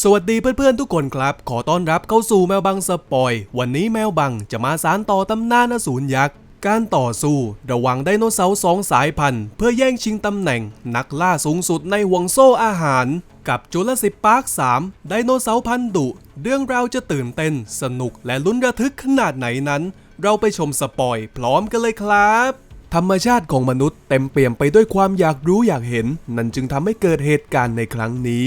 สวัสดีเพื่อนๆทุกคนครับ ขอต้อนรับเข้าสู่แมวบังสปอย วันนี้แมวบังจะมาสารต่อตำนานอสูรยักษ์ การต่อสู้ระหว่างไดโนเสาร์สองสายพันธุ์ เพื่อแย่งชิงตำแหน่ง นักล่าสูงสุดในห่วงโซ่อาหาร กับจูเลสิปาร์ค 3 ไดโนเสาร์พันธุ์ดุ เรื่องราวจะตื่นเต้น สนุกและลุ้นระทึกขนาดไหนนั้น เราไปชมสปอยพร้อมกันเลยครับธรรมชาติของมนุษย์เต็มเปี่ยมไปด้วยความอยากรู้อยากเห็น นั่นจึงทำให้เกิดเหตุการณ์ในครั้งนี้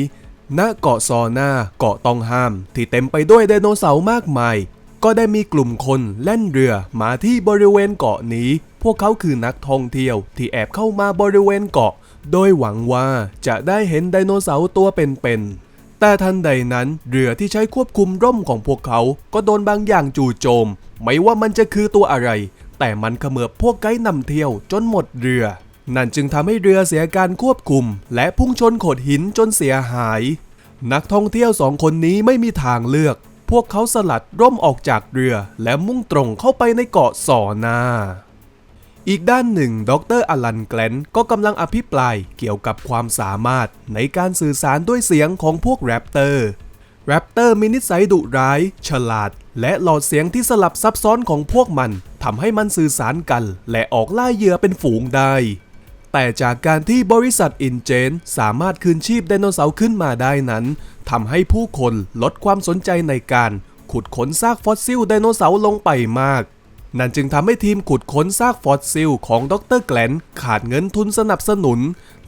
ณเกาะซอนาเกาะต้องห้าม ที่เต็มไปด้วยไดโนเสาร์มากมาย ก็ได้มีกลุ่มคนแล่นเรือมาที่บริเวณเกาะนี้ พวกเขาคือนักท่องเที่ยวที่แอบเข้ามาบริเวณเกาะ โดยหวังว่าจะได้เห็นไดโนเสาร์ตัวเป็นๆ แต่ทันใดนั้นเรือที่ใช้ควบคุมร่มของพวกเขา ก็โดนบางอย่างจู่โจม ไม่ว่ามันจะคือตัวอะไร แต่มันเขมือบพวกไกด์นำเที่ยวจนหมดเรือ นั่นจึงทำให้เรือเสียการควบคุม และพุ่งชนโขดหินจนเสียหาย นักท่องเที่ยวสองคนนี้ไม่มีทางเลือก พวกเขาสลัดร่มออกจากเรือ และมุ่งตรงเข้าไปในเกาะสอนาอีกด้านหนึ่ง ดรอลันแกลนก็กำลังอภิปรายเกี่ยวกับความสามารถในการสื่อสารด้วยเสียงของพวกแรปเตอร์ แรปเตอร์มีนิสัยดุร้าย ฉลาด และหลอดเสียงที่สลับซับซ้อนของพวกมันทำให้มันสื่อสารกัน และออกล่าเหยื่อเป็นฝูงได้ แต่จากการที่บริษัทอินเจนสามารถคืนชีพไดโนเสาร์ขึ้นมาได้นั้นทำให้ผู้คนลดความสนใจในการ ขุดค้นซากฟอสซิลไดโนเสาร์ลงไปมาก นั่นจึงทำให้ทีมขุดค้นซากฟอสซิลของดรแกลนขาดเงินทุนสนับสนุน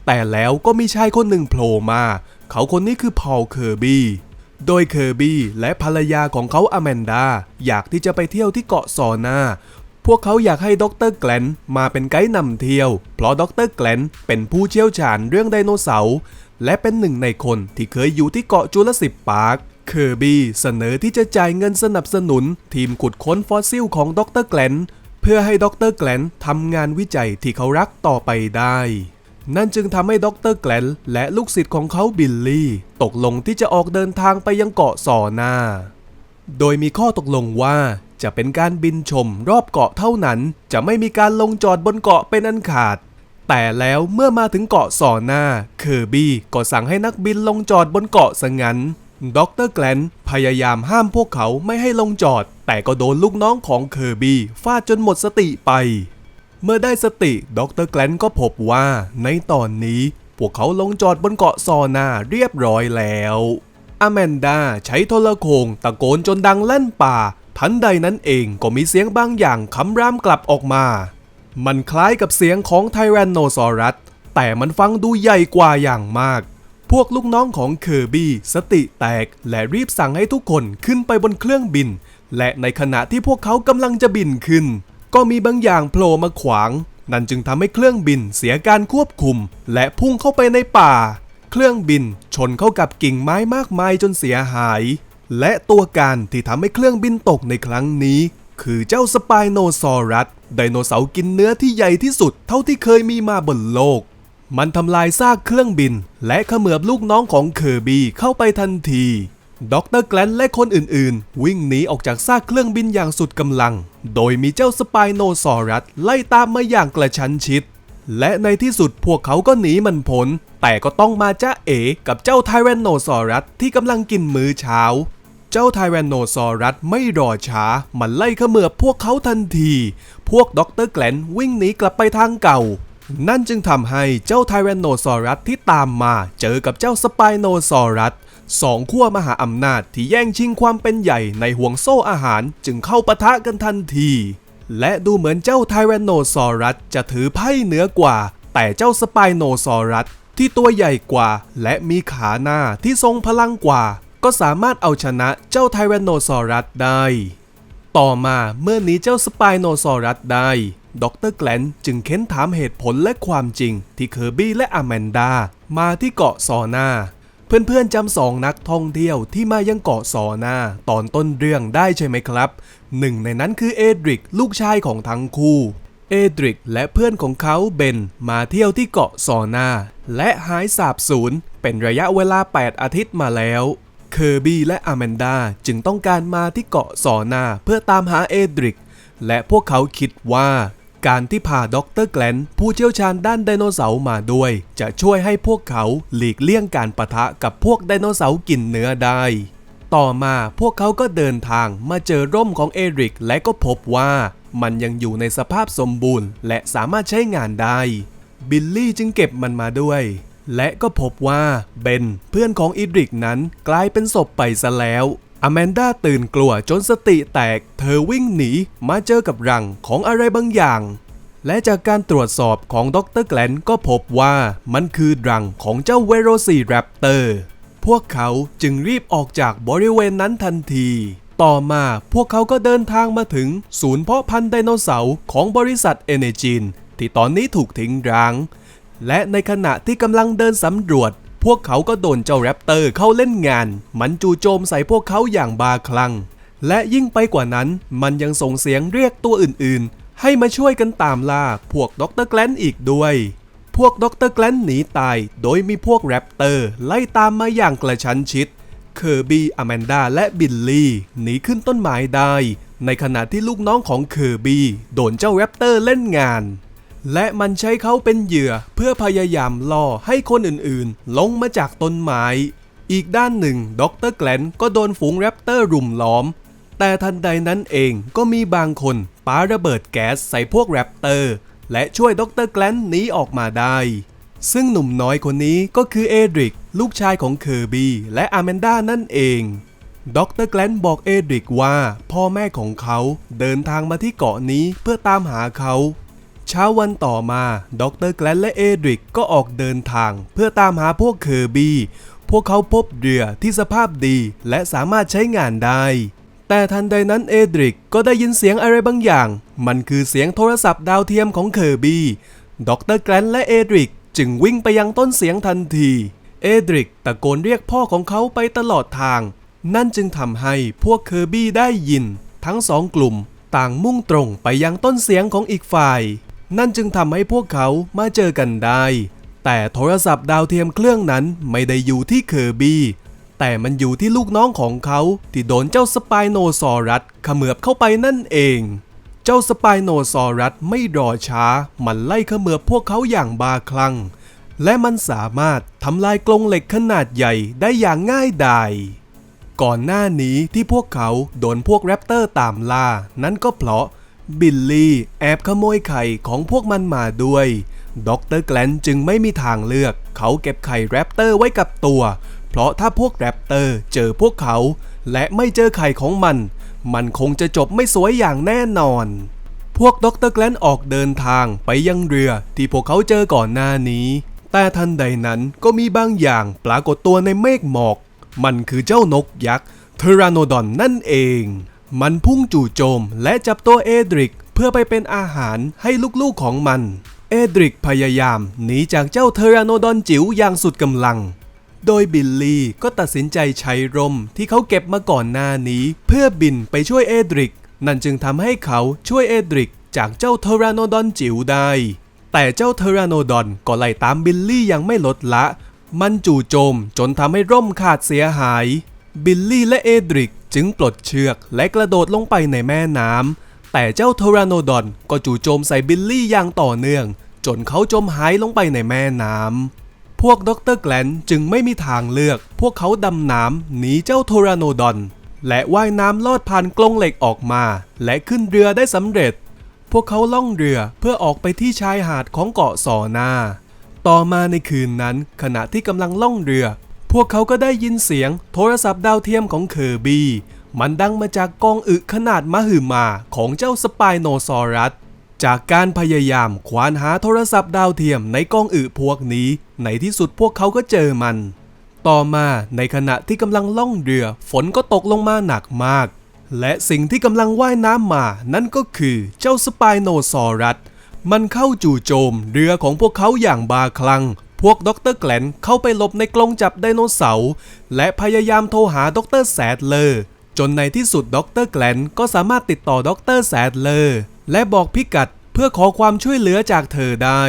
แต่แล้วก็มีชายคนหนึ่งโผล่มา เขาคนนี้คือพอลเคอร์บี้โดยเคอร์บี้และภรรยาของเขาอแมนดา อยากที่จะไปเที่ยวที่เกาะซอนา พวกเขาอยากให้ดรแกลนมาเป็นไกด์นำเที่ยว เพราะดรแกลนเป็นผู้เชี่ยวชาญเรื่องไดโนเสาร์และเป็นหนึ่งในคนที่เคยอยู่ที่เกาะจูราสสิกพาร์คเคอร์บี้เสนอที่จะจ่ายเงินสนับสนุน ทีมขุดค้นฟอสซิลของดรแกลนเพื่อให้ดรแกลนทำงานวิจัยที่เขารักต่อไปได้นั่นจึงทำให้ดรแกลนและลูกศิษย์ของเขาบิลลี่ ตกลงที่จะออกเดินทางไปยังเกาะซอนา โดยมีข้อตกลงว่า จะเป็นการบินชมรอบเกาะเท่านั้น จะไม่มีการลงจอดบนเกาะเป็นอันขาด แต่แล้วเมื่อมาถึงเกาะซอนาเคอร์บี้ก็สั่งให้นักบินลงจอดบนเกาะซะงั้นดรแกลนพยายามห้ามพวกเขาไม่ให้ลงจอด แต่ก็โดนลูกน้องของเคอร์บี้ฟาดจนหมดสติไป เมื่อได้สติดรแกลนก็พบว่าในตอนนี้ พวกเขาลงจอดบนเกาะซอนาเรียบร้อยแล้วอแมนดาใช้โทรโขงตะโกนจนดังลั่นป่า ทันใดนั้นเองก็มีเสียงบางอย่างคำรามกลับออกมา มันคล้ายกับเสียงของไทแรนโนซอรัส แต่มันฟังดูใหญ่กว่าอย่างมาก พวกลูกน้องของเคอร์บี้สติแตกและรีบสั่งให้ทุกคนขึ้นไปบนเครื่องบิน และในขณะที่พวกเขากำลังจะบินขึ้น ก็มีบางอย่างโผล่มาขวาง นั่นจึงทำให้เครื่องบินเสียการควบคุม และพุ่งเข้าไปในป่า เครื่องบินชนเข้ากับกิ่งไม้มากมายจนเสียหาย และตัวการที่ทำให้เครื่องบินตกในครั้งนี้ คือเจ้าสไปโนซอรัสไดโนเสาร์กินเนื้อที่ใหญ่ที่สุดเท่าที่เคยมีมาบนโลก มันทำลายซากเครื่องบิน และเขมือบลูกน้องของเคอร์บี้เข้าไปทันทีดรแกลนและคนอื่นๆ วิ่งหนีออกจากซากเครื่องบินอย่างสุดกำลัง โดยมีเจ้าสไปโนซอรัสไล่ตามมาอย่างกระชั้นชิด และในที่สุดพวกเขาก็หนีมันพ้นแต่ก็ต้องมาจ้าเอ๋กับเจ้าไทแรนโนซอรัสที่กำลังกินมื้อเช้า เจ้าไทแรนโนซอรัสไม่รอช้า มันไล่ขมือบพวกเขาทันที พวกด็อกเตอร์แกลนวิ่งหนีกลับไปทางเก่า นั่นจึงทำให้เจ้าไทแรนโนซอรัสที่ตามมาเจอกับเจ้าสไปโนซอรัสสองขั้วมหาอำนาจที่แย่งชิงความเป็นใหญ่ในห่วงโซ่อาหารจึงเข้าปะทะกันทันที และดูเหมือนเจ้าไทแรนโนซอรัสจะถือไพ่เหนือกว่า แต่เจ้าสไปโนซอรัสที่ตัวใหญ่กว่า และมีขาหน้าที่ทรงพลังกว่า ก็สามารถเอาชนะเจ้าไทแรนโนซอรัสได้ ต่อมาเมื่อหนี้เจ้าสไปโนซอรัสได้ดรแกลนจึงเค้นถามเหตุผลและความจริง ที่เคอร์บี้และอแมนดามาที่เกาะซอนาเพื่อนๆจำสองนักท่องเที่ยวที่มายังเกาะซอนาตอนต้นเรื่องได้ใช่ไหมครับหนึ่งในนั้นคือเอดริกลูกชายของทั้งคู่ เอดริกและเพื่อนของเขาเบนมาเที่ยวที่เกาะซอนาและหายสาบสูญเป็นระยะเวลา 8 อาทิตย์มาแล้ว เคอร์บี้และอแมนดาจึงต้องการมาที่เกาะซอนาเพื่อตามหาเอดริก และพวกเขาคิดว่าการที่พาด็อกเตอร์แกลนผู้เชี่ยวชาญด้านไดโนเสาร์มาด้วย จะช่วยให้พวกเขาหลีกเลี่ยงการปะทะกับพวกไดโนเสาร์กินเนื้อได้ ต่อมาพวกเขาก็เดินทางมาเจอร่มของเอริก และก็พบว่ามันยังอยู่ในสภาพสมบูรณ์ และสามารถใช้งานได้ บิลลี่จึงเก็บมันมาด้วย และก็พบว่าเบนเพื่อนของอีดริกนั้นกลายเป็นศพไปซะแล้วอแมนดาตื่นกลัวจนสติแตก เธอวิ่งหนีมาเจอกับรังของอะไรบางอย่าง และจากการตรวจสอบของดรแกลนก็พบว่ามันคือรังของเจ้าเวโรซีแรปเตอร์ พวกเขาจึงรีบออกจากบริเวณนั้นทันที ต่อมาพวกเขาก็เดินทางมาถึงศูนย์เพาะพันธุ์ไดโนเสาร์ของบริษัทเอเนจินที่ตอนนี้ถูกทิ้งร้าง และในขณะที่กำลังเดินสำรวจ พวกเขาก็โดนเจ้าแรปเตอร์เข้าเล่นงาน มันจู่โจมใส่พวกเขาอย่างบาคลั่ง และยิ่งไปกว่านั้นมันยังส่งเสียงเรียกตัวอื่นๆ ให้มาช่วยกันตามล่าพวกดรแกลนอีกด้วยพวกดรแกลนหนีตาย โดยมีพวกแรปเตอร์ ไล่ตามมาอย่างกระชั้นชิด เคอร์บี้ อแมนดา และบิลลี่หนีขึ้นต้นไม้ได้ ในขณะที่ลูกน้องของเคอร์บี้ โดนเจ้าแรปเตอร์เล่นงาน และมันใช้เขาเป็นเหยื่อเพื่อพยายามล่อให้คนอื่นๆ ลงมาจากต้นไม้ อีกด้านหนึ่งดรแกลนก็โดนฝูงแรปเตอร์รุมล้อม แต่ทันใดนั้นเองก็มีบางคนปาระเบิดแก๊สใส่พวกแรปเตอร์ และช่วยดรแกลนหนีออกมาได้ ซึ่งหนุ่มน้อยคนนี้ก็คือเอดริก ลูกชายของเคอร์บี้และอแมนดานั่นเองดรแกลนบอกเอดริกว่าพ่อแม่ของเขาเดินทางมาที่เกาะนี้เพื่อตามหาเขา เช้าวันต่อมาดรแกลนและเอดริกก็ออกเดินทาง เพื่อตามหาพวกเคอร์บี้ พวกเขาพบเรือที่สภาพดีและสามารถใช้งานได้ แต่ทันใดนั้นเอดริกก็ได้ยินเสียงอะไรบางอย่าง มันคือเสียงโทรศัพท์ดาวเทียมของเคอร์บี้ ดรแกลนและเอดริกจึงวิ่งไปยังต้นเสียงทันที เอดริกตะโกนเรียกพ่อของเขาไปตลอดทาง นั่นจึงทำให้พวกเคอร์บี้ได้ยิน ทั้งสองกลุ่ม ต่างมุ่งตรงไปยังต้นเสียงของอีกฝ่าย นั่นจึงทำให้พวกเขามาเจอกันได้ แต่โทรศัพท์ดาวเทียมเครื่องนั้นไม่ได้อยู่ที่เคอร์บี้ แต่มันอยู่ที่ลูกน้องของเขาที่โดนเจ้าสไปโนซอรัสเขมือบเข้าไปนั่นเอง เจ้าสไปโนซอรัสไม่รอช้า มันไล่เขมือบพวกเขาอย่างบาคลั่ง และมันสามารถทำลายกรงเหล็กขนาดใหญ่ได้อย่างง่ายดายก่อนหน้านี้ที่พวกเขาโดนพวกแรปเตอร์ตามล่า นั้นก็เพราะ บิลลี่แอบขโมยไข่ของพวกมันมาด้วยดรแกลนจึงไม่มีทางเลือก เขาเก็บไข่แรปเตอร์ไว้กับตัว เพราะถ้าพวกแรปเตอร์เจอพวกเขา และไม่เจอไข่ของมัน มันคงจะจบไม่สวยอย่างแน่นอน พวกดรแกลนออกเดินทางไปยังเรือที่พวกเขาเจอก่อนหน้านี้ แต่ทันใดนั้นก็มีบางอย่างปรากฏตัวในเมฆหมอก มันคือเจ้านกยักษ์เทราโนดอนนั่นเอง มันพุ่งจู่โจมและจับตัวเอดริก เพื่อไปเป็นอาหารให้ลูกๆของมัน เอดริกพยายามหนีจากเจ้าเทอราโนดอนจิ๋วอย่างสุดกำลัง โดยบิลลี่ก็ตัดสินใจใช้ร่มที่เขาเก็บมาก่อนหน้านี้ เพื่อบินไปช่วยเอดริก นั่นจึงทำให้เขาช่วยเอดริก จากเจ้าเทอราโนดอนจิ๋วได้ แต่เจ้าเทอราโนดอนก็ไล่ตามบิลลี่ยังไม่ลดละ มันจู่โจมจนทำให้ร่มขาดเสียหาย บิลลี่และเอดริกจึงปลดเชือกและกระโดดลงไปในแม่น้ำ แต่เจ้าเทอราโนดอนก็จู่โจมใส่บิลลี่อย่างต่อเนื่อง จนเขาจมหายลงไปในแม่น้ำ พวกดรแกลนจึงไม่มีทางเลือก พวกเขาดำน้ำหนีเจ้าโทราโนดอน และว่ายน้ำลอดผ่านกรงเหล็กออกมา และขึ้นเรือได้สำเร็จ พวกเขาล่องเรือเพื่อออกไปที่ชายหาดของเกาะสอนา ต่อมาในคืนนั้นขณะที่กำลังล่องเรือ พวกเขาก็ได้ยินเสียงโทรศัพท์ดาวเทียมของเคอร์บี้ มันดังมาจากกองอึขนาดมหึมาของเจ้าสไปโนซอรัส จากการพยายามควานหาโทรศัพท์ดาวเทียมในกองอึพวกนี้ ในที่สุดพวกเขาก็เจอมัน ต่อมาในขณะที่กำลังล่องเรือ ฝนก็ตกลงมาหนักมาก และสิ่งที่กำลังว่ายน้ำมา นั่นก็คือเจ้าสไปโนซอรัส มันเข้าจู่โจมเรือของพวกเขาอย่างบาคลั่ง พวกดรแกลนเข้าไปหลบในกรงจับไดโนเสาร์และพยายามโทรหาดรแซดเลอร์จนในที่สุดดรแกลนก็สามารถติดต่อดรแซดเลอร์และบอกพิกัดเพื่อขอความช่วยเหลือจากเธอได้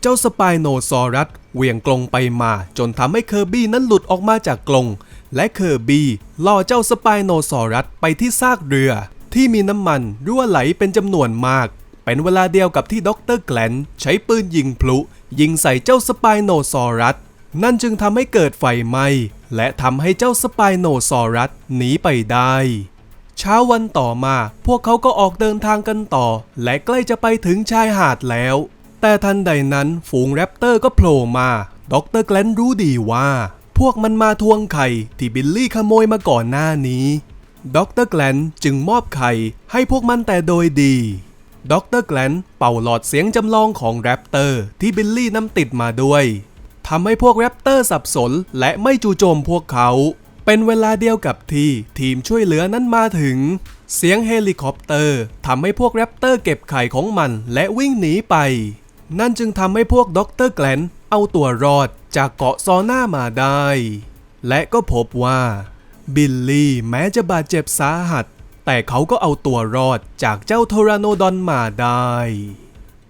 เจ้าสไปโนซอรัสเหวี่ยงกลงไปมาจนทำให้เคอร์บี้นั้นหลุดออกมาจากกลงและเคอร์บี้ล่อเจ้าสไปโนซอรัสไปที่ซากเรือ ที่มีน้ำมันรั่วไหลเป็นจำนวนมาก เป็นเวลาเดียวกับที่ด็อกเตอร์แกลนใช้ปืนยิงพลุ ยิงใส่เจ้าสไปโนซอรัส นั่นจึงทำให้เกิดไฟไหม้และทำให้เจ้าสไปโนซอรัสหนีไปได้ เช้าวันต่อมาพวกเขาก็ออกเดินทางกันต่อ และใกล้จะไปถึงชายหาดแล้ว แต่ทันใดนั้นฝูงแรปเตอร์ก็โผล่มาด็อกเตอร์แกลนรู้ดีว่า พวกมันมาทวงไข่ที่บิลลี่ขโมยมาก่อนหน้านี้ด็อกเตอร์แกลนจึงมอบไข่ให้พวกมันแต่โดยดี ด็อกเตอร์แกลนเป่าหลอดเสียงจำลองของแรปเตอร์ที่บิลลี่นำติดมาด้วยทำให้พวกแรปเตอร์สับสนและไม่จู่โจมพวกเขา เป็นเวลาเดียวกับที่ทีมช่วยเหลือนั้นมาถึง เสียงเฮลิคอปเตอร์ทำให้พวกแรปเตอร์เก็บไข่ของมันและวิ่งหนีไป นั่นจึงทำให้พวกด็อกเตอร์แกลนเอาตัวรอดจากเกาะซอน่ามาได้ และก็พบว่าบิลลี่แม้จะบาดเจ็บสาหัส แต่เขาก็เอาตัวรอดจากเจ้าโทราโนดอนมาได้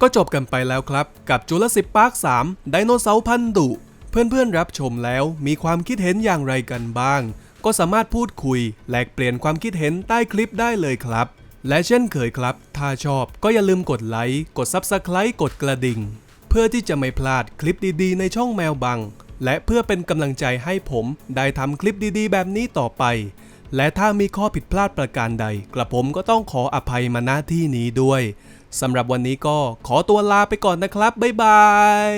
ก็จบกันไปแล้วครับ กับจูลสิ p พาร์ค3ไดโนเสาร์พันธุ์ดุ เพื่อนๆรับชมแล้วมีความคิดเห็นอย่างไรกันบ้าง ก็สามารถพูดคุย แลกเปลี่ยนความคิดเห็นใต้คลิปได้เลยครับ และเช่นเคยครับ ถ้าชอบก็อย่าลืมกดไลค์กด Subscribe กดกระดิ่ง เพื่อที่จะไม่พลาดคลิปดีๆ ในช่องแมวบัง และเพื่อเป็นกำลังใจให้ผมได้ทำคลิปดีๆ แบบนี้ต่อไป และถ้ามีข้อผิดพลาดประการใด กระผมก็ต้องขออภัยมาน้าที่นี้ด้วยสำหรับวันนี้ก็ขอตัวลาไปก่อนนะครับ บ๊ายบาย